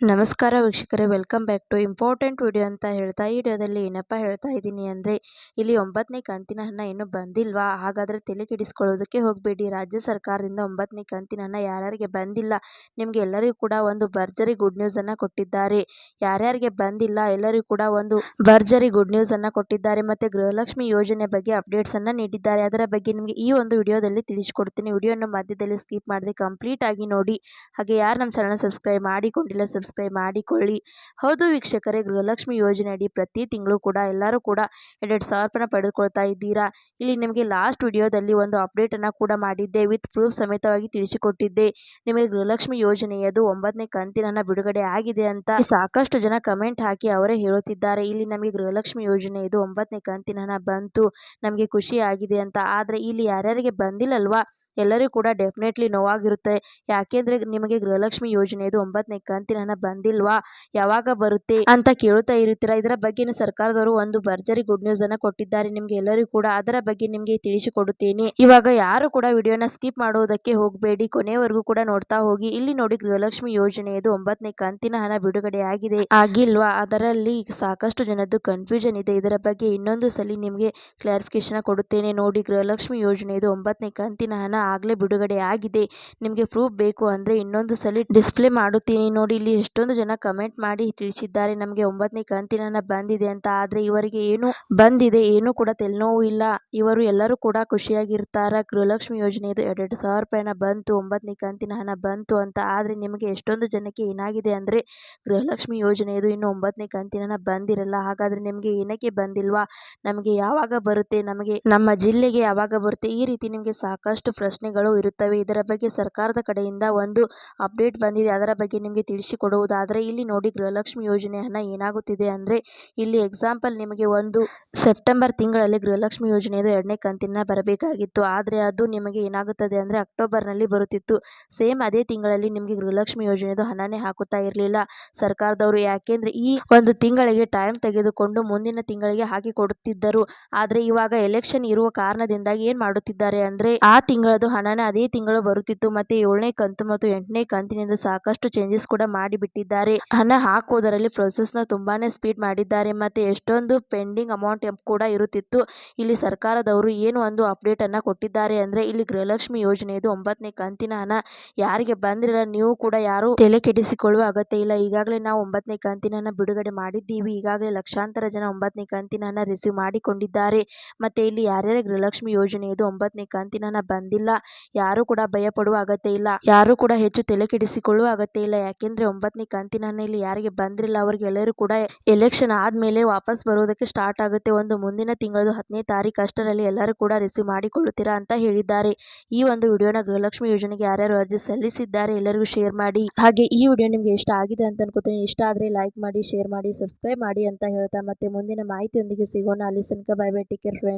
ನಮಸ್ಕಾರ ವೀಕ್ಷಕರೇ, welcome back to important video ಅಂತ ಹೇಳ್ತಾ ಈ ವಿಡಿಯೋದಲ್ಲಿ ಏನಪ್ಪ ಹೇಳ್ತಾ ಇದ್ದೀನಿ ಅಂದರೆ, ಇಲ್ಲಿ ಒಂಬತ್ತನೇ ಕಂತಿನ ಹಣ ಇನ್ನೂ ಬಂದಿಲ್ವಾ? ಹಾಗಾದರೆ ತಲೆ ಕೆಡಿಸ್ಕೊಳ್ಳೋದಕ್ಕೆ ಹೋಗಬೇಡಿ. ರಾಜ್ಯ ಸರ್ಕಾರದಿಂದ ಒಂಬತ್ತನೇ ಕಂತಿನ ಹಣ ಯಾರ್ಯಾರಿಗೆ ಬಂದಿಲ್ಲ? ನಿಮಗೆ ಎಲ್ಲರಿಗೂ ಕೂಡ ಒಂದು ಭರ್ಜರಿ ಗುಡ್ ನ್ಯೂಸನ್ನು ಕೊಟ್ಟಿದ್ದಾರೆ. ಯಾರ್ಯಾರಿಗೆ ಬಂದಿಲ್ಲ, ಎಲ್ಲರಿಗೂ ಕೂಡ ಒಂದು ಭರ್ಜರಿ ಗುಡ್ ನ್ಯೂಸನ್ನು ಕೊಟ್ಟಿದ್ದಾರೆ. ಮತ್ತು ಗೃಹಲಕ್ಷ್ಮಿ ಯೋಜನೆ ಬಗ್ಗೆ ಅಪ್ಡೇಟ್ಸನ್ನು ನೀಡಿದ್ದಾರೆ. ಅದರ ಬಗ್ಗೆ ನಿಮಗೆ ಈ ಒಂದು ವಿಡಿಯೋದಲ್ಲಿ ತಿಳಿಸ್ಕೊಡ್ತೀನಿ. ವಿಡಿಯೋನ ಮಧ್ಯದಲ್ಲಿ ಸ್ಕಿಪ್ ಮಾಡದೆ ಕಂಪ್ಲೀಟ್ ಆಗಿ ನೋಡಿ. ಹಾಗೆ ಯಾರು ನಮ್ಮ ಚಾನಲ್ ಸಬ್ಸ್ಕ್ರೈಬ್ ಮಾಡಿಕೊಂಡಿಲ್ಲ ಸಬ್ಸ್ಕ್ರೈಬ್ ಮಾಡಿಕೊಳ್ಳಿ. ಹೌದು ವೀಕ್ಷಕರೇ, ಗೃಹಲಕ್ಷ್ಮಿ ಯೋಜನೆ ಅಡಿ ಪ್ರತಿ ತಿಂಗಳು ಕೂಡ ಎಲ್ಲರೂ ಕೂಡ ಎರಡೆರಡು ಸಾವಿರ ಪಡೆದುಕೊಳ್ತಾ ಇದ್ದೀರಾ? ಇಲ್ಲಿ ನಿಮಗೆ ಲಾಸ್ಟ್ ವಿಡಿಯೋದಲ್ಲಿ ಒಂದು ಅಪ್ಡೇಟನ್ನು ಕೂಡ ಮಾಡಿದ್ದೆ ವಿತ್ ಪ್ರೂಫ್ ಸಮೇತವಾಗಿ ತಿಳಿಸಿಕೊಟ್ಟಿದ್ದೆ. ನಿಮಗೆ ಗೃಹಲಕ್ಷ್ಮಿ ಯೋಜನೆಯದು ಒಂಬತ್ತನೇ ಕಂತಿನ ಬಿಡುಗಡೆ ಆಗಿದೆ ಅಂತ ಸಾಕಷ್ಟು ಜನ ಕಮೆಂಟ್ ಹಾಕಿ ಅವರೇ ಹೇಳುತ್ತಿದ್ದಾರೆ. ಇಲ್ಲಿ ನಮಗೆ ಗೃಹಲಕ್ಷ್ಮಿ ಯೋಜನೆ ಇದು ಒಂಬತ್ತನೇ ಕಂತಿನ ಬಂತು, ನಮಗೆ ಖುಷಿ ಆಗಿದೆ ಅಂತ. ಆದರೆ ಇಲ್ಲಿ ಯಾರ್ಯಾರಿಗೆ ಬಂದಿಲ್ಲಲ್ವಾ? ಎಲ್ಲರಿಗೂ ಕೂಡ ಡೆಫಿನೆಟ್ಲಿ ನೋವಾಗಿರುತ್ತೆ. ಯಾಕೆಂದರೆ ನಿಮಗೆ ಗೃಹಲಕ್ಷ್ಮಿ ಯೋಜನೆಯದು ಒಂಬತ್ತನೇ ಕಂತಿನ ಹಣ ಬಂದಿಲ್ವಾ? ಯಾವಾಗ ಬರುತ್ತೆ ಅಂತ ಕೇಳುತ್ತಾ ಇರುತ್ತೀರಾ? ಇದರ ಬಗ್ಗೆ ಸರ್ಕಾರದವರು ಒಂದು ಭರ್ಜರಿ ಗುಡ್ ನ್ಯೂಸ್ ಅನ್ನ ಕೊಟ್ಟಿದ್ದಾರೆ. ನಿಮಗೆ ಎಲ್ಲರಿಗೂ ಕೂಡ ಅದರ ಬಗ್ಗೆ ನಿಮಗೆ ತಿಳಿಸಿಕೊಡುತ್ತೇನೆ. ಇವಾಗ ಯಾರು ಕೂಡ ವಿಡಿಯೋನ ಸ್ಕಿಪ್ ಮಾಡುವುದಕ್ಕೆ ಹೋಗಬೇಡಿ. ಕೊನೆಯವರೆಗೂ ಕೂಡ ನೋಡ್ತಾ ಹೋಗಿ. ಇಲ್ಲಿ ನೋಡಿ ಗೃಹಲಕ್ಷ್ಮಿ ಯೋಜನೆಯದು ಒಂಬತ್ತನೇ ಕಂತಿನ ಹಣ ಬಿಡುಗಡೆ ಆಗಿದೆ. ಆಗಿಲ್ವಾ? ಅದರಲ್ಲಿ ಸಾಕಷ್ಟು ಜನದ್ದು ಕನ್ಫ್ಯೂಷನ್ ಇದೆ. ಇದರ ಬಗ್ಗೆ ಇನ್ನೊಂದು ಸಲ ನಿಮಗೆ ಕ್ಲಾರಿಫಿಕೇಶನ್ ಕೊಡುತ್ತೇನೆ. ನೋಡಿ ಗೃಹಲಕ್ಷ್ಮಿ ಯೋಜನೆಯದು ಒಂಬತ್ತನೇ ಕಂತಿನ ಹಣ ಆಗಲೇ ಬಿಡುಗಡೆ ಆಗಿದೆ. ನಿಮಗೆ ಪ್ರೂಫ್ ಬೇಕು ಅಂದರೆ ಇನ್ನೊಂದು ಸಲ ಡಿಸ್ಪ್ಲೇ ಮಾಡುತ್ತೀನಿ. ನೋಡಿ, ಇಲ್ಲಿ ಎಷ್ಟೊಂದು ಜನ ಕಮೆಂಟ್ ಮಾಡಿ ತಿಳಿಸಿದ್ದಾರೆ. ನಮಗೆ ಒಂಬತ್ತನೇ ಕಂತಿನ ಬಂದಿದೆ ಅಂತ. ಆದರೆ ಇವರಿಗೆ ಏನು ಬಂದಿದೆ, ಏನೂ ಕೂಡ ತಲೆನೋವು ಇಲ್ಲ. ಇವರು ಎಲ್ಲರೂ ಕೂಡ ಖುಷಿಯಾಗಿರ್ತಾರ. ಗೃಹಲಕ್ಷ್ಮಿ ಯೋಜನೆಯದು ಎರಡೆರಡು ಸಾವಿರ ರೂಪಾಯಿನ ಬಂತು. ಒಂಬತ್ತನೇ ಕಂತಿನ ಹಣ ಬಂತು ಅಂತ. ಆದರೆ ನಿಮಗೆ ಎಷ್ಟೊಂದು ಜನಕ್ಕೆ ಏನಾಗಿದೆ ಅಂದರೆ ಗೃಹಲಕ್ಷ್ಮಿ ಯೋಜನೆಯದು ಇನ್ನು ಒಂಬತ್ತನೇ ಕಂತಿನ ಬಂದಿರಲ್ಲ. ಹಾಗಾದರೆ ನಿಮಗೆ ಏನಕ್ಕೆ ಬಂದಿಲ್ವಾ? ನಮಗೆ ಯಾವಾಗ ಬರುತ್ತೆ? ನಮಗೆ ನಮ್ಮ ಜಿಲ್ಲೆಗೆ ಯಾವಾಗ ಬರುತ್ತೆ? ಈ ರೀತಿ ನಿಮಗೆ ಸಾಕಷ್ಟು ಪ್ರಶ್ನೆಗಳು ಇರುತ್ತವೆ. ಇದರ ಬಗ್ಗೆ ಸರ್ಕಾರದ ಕಡೆಯಿಂದ ಒಂದು ಅಪ್ಡೇಟ್ ಬಂದಿದೆ. ಅದರ ಬಗ್ಗೆ ನಿಮಗೆ ತಿಳಿಸಿಕೊಡುವುದಾದರೆ, ಇಲ್ಲಿ ನೋಡಿ ಗೃಹಲಕ್ಷ್ಮಿ ಯೋಜನೆ ಹಣ ಏನಾಗುತ್ತಿದೆ ಅಂದರೆ, ಇಲ್ಲಿ ಎಕ್ಸಾಂಪಲ್ ನಿಮಗೆ ಒಂದು ಸೆಪ್ಟೆಂಬರ್ ತಿಂಗಳಲ್ಲಿ ಗೃಹಲಕ್ಷ್ಮಿ ಯೋಜನೆಯದು ಎರಡನೇ ಕಂತಿನ ಬರಬೇಕಾಗಿತ್ತು. ಆದರೆ ಅದು ನಿಮಗೆ ಏನಾಗುತ್ತದೆ ಅಂದರೆ, ಅಕ್ಟೋಬರ್ನಲ್ಲಿ ಬರುತ್ತಿತ್ತು. ಸೇಮ್ ಅದೇ ತಿಂಗಳಲ್ಲಿ ನಿಮಗೆ ಗೃಹಲಕ್ಷ್ಮಿ ಯೋಜನೆಯದು ಹಣನೇ ಹಾಕುತ್ತಾ ಇರಲಿಲ್ಲ ಸರ್ಕಾರದವರು. ಯಾಕೆಂದರೆ, ಈ ಒಂದು ತಿಂಗಳಿಗೆ ಟೈಮ್ ತೆಗೆದುಕೊಂಡು ಮುಂದಿನ ತಿಂಗಳಿಗೆ ಹಾಕಿ ಕೊಡುತ್ತಿದ್ದರು. ಆದರೆ, ಇವಾಗ ಎಲೆಕ್ಷನ್ ಇರುವ ಕಾರಣದಿಂದಾಗಿ ಏನು ಮಾಡುತ್ತಿದ್ದಾರೆ ಅಂದರೆ, ಆ ತಿಂಗಳದು ಹಣನ ಅದೇ ತಿಂಗಳು ಬರುತ್ತಿತ್ತು ಮತ್ತೆ ಏಳನೇ ಕಂತು ಮತ್ತು ಎಂಟನೇ ಕಂತಿನಿಂದ ಸಾಕಷ್ಟು ಚೇಂಜಸ್ ಕೂಡ ಮಾಡಿಬಿಟ್ಟಿದ್ದಾರೆ. ಹಣ ಹಾಕುವುದರಲ್ಲಿ ನ ತುಂಬಾನೇ ಸ್ಪೀಡ್ ಮಾಡಿದ್ದಾರೆ ಮತ್ತೆ ಎಷ್ಟೊಂದು ಪೆಂಡಿಂಗ್ ಅಮೌಂಟ್ ಕೂಡ ಇರುತ್ತಿತ್ತು. ಇಲ್ಲಿ ಸರ್ಕಾರದವರು ಏನು ಒಂದು ಅಪ್ಡೇಟ್ ಅನ್ನ ಕೊಟ್ಟಿದ್ದಾರೆ ಅಂದ್ರೆ ಇಲ್ಲಿ ಗೃಹಲಕ್ಷ್ಮಿ ಯೋಜನೆಯದು ಒಂಬತ್ತನೇ ಕಂತಿನ ಹಣ. ಯಾರಿಗೆ ಬಂದಿರಲ್ಲ ನೀವು ಕೂಡ ಯಾರು ತಲೆ ಕೆಡಿಸಿಕೊಳ್ಳುವ ಅಗತ್ಯ ಇಲ್ಲ. ಈಗಾಗಲೇ ನಾವು ಒಂಬತ್ತನೇ ಕಂತಿನ ಬಿಡುಗಡೆ ಮಾಡಿದ್ದೀವಿ. ಈಗಾಗಲೇ ಲಕ್ಷಾಂತರ ಜನ ಒಂಬತ್ತನೇ ಕಂತಿನ ಹಣ ರಿಸೀವ್ ಮಾಡಿಕೊಂಡಿದ್ದಾರೆ. ಮತ್ತೆ ಇಲ್ಲಿ ಯಾರ್ಯಾರ ಗೃಹಲಕ್ಷ್ಮಿ ಯೋಜನೆಯದು ಒಂಬತ್ತನೇ ಕಂತಿನ ಹಣ ಬಂದಿಲ್ಲ ಯಾರು ಕೂಡ ಭಯ ಪಡುವ ಅಗತ್ಯ ಇಲ್ಲ. ಯಾರು ಕೂಡ ಹೆಚ್ಚು ತಲೆ ಕೆಡಿಸಿಕೊಳ್ಳುವ ಅಗತ್ಯ ಇಲ್ಲ. ಯಾಕೆಂದ್ರೆ ಒಂಬತ್ತನೇ ಕಂತಿನ ಇಲ್ಲಿ ಯಾರಿಗೆ ಬಂದಿಲ್ಲ ಅವರಿಗೆ ಎಲ್ಲರೂ ಕೂಡ ಎಲೆಕ್ಷನ್ ಆದ್ಮೇಲೆ ವಾಪಸ್ ಬರೋದಕ್ಕೆ ಸ್ಟಾರ್ಟ್ ಆಗುತ್ತೆ. ಒಂದು ಮುಂದಿನ ತಿಂಗಳದು ಹತ್ತನೇ ತಾರೀಕು ಅಷ್ಟರಲ್ಲಿ ಎಲ್ಲರೂ ಕೂಡ ರಿಸೀವ್ ಮಾಡಿಕೊಳ್ಳುತ್ತೀರಾ ಅಂತ ಹೇಳಿದ್ದಾರೆ. ಈ ಒಂದು ವಿಡಿಯೋನ ಗೃಹಲಕ್ಷ್ಮಿ ಯೋಜನೆಗೆ ಯಾರ್ಯಾರು ಅರ್ಜಿ ಸಲ್ಲಿಸಿದ್ದಾರೆ ಎಲ್ಲರಿಗೂ ಶೇರ್ ಮಾಡಿ. ಹಾಗೆ ಈ ವಿಡಿಯೋ ನಿಮ್ಗೆ ಇಷ್ಟ ಆಗಿದೆ ಅಂತ ಅನ್ಕೋತೀನಿ. ಇಷ್ಟ ಆದ್ರೆ ಲೈಕ್ ಮಾಡಿ ಶೇರ್ ಮಾಡಿ ಸಬ್ಸ್ಕ್ರೈಬ್ ಮಾಡಿ ಅಂತ ಹೇಳ್ತಾ ಮತ್ತೆ ಮುಂದಿನ ಮಾಹಿತಿಯೊಂದಿಗೆ ಸಿಗೋಣ. ಅಲ್ಲಿ ತನಕ bye bye take care friend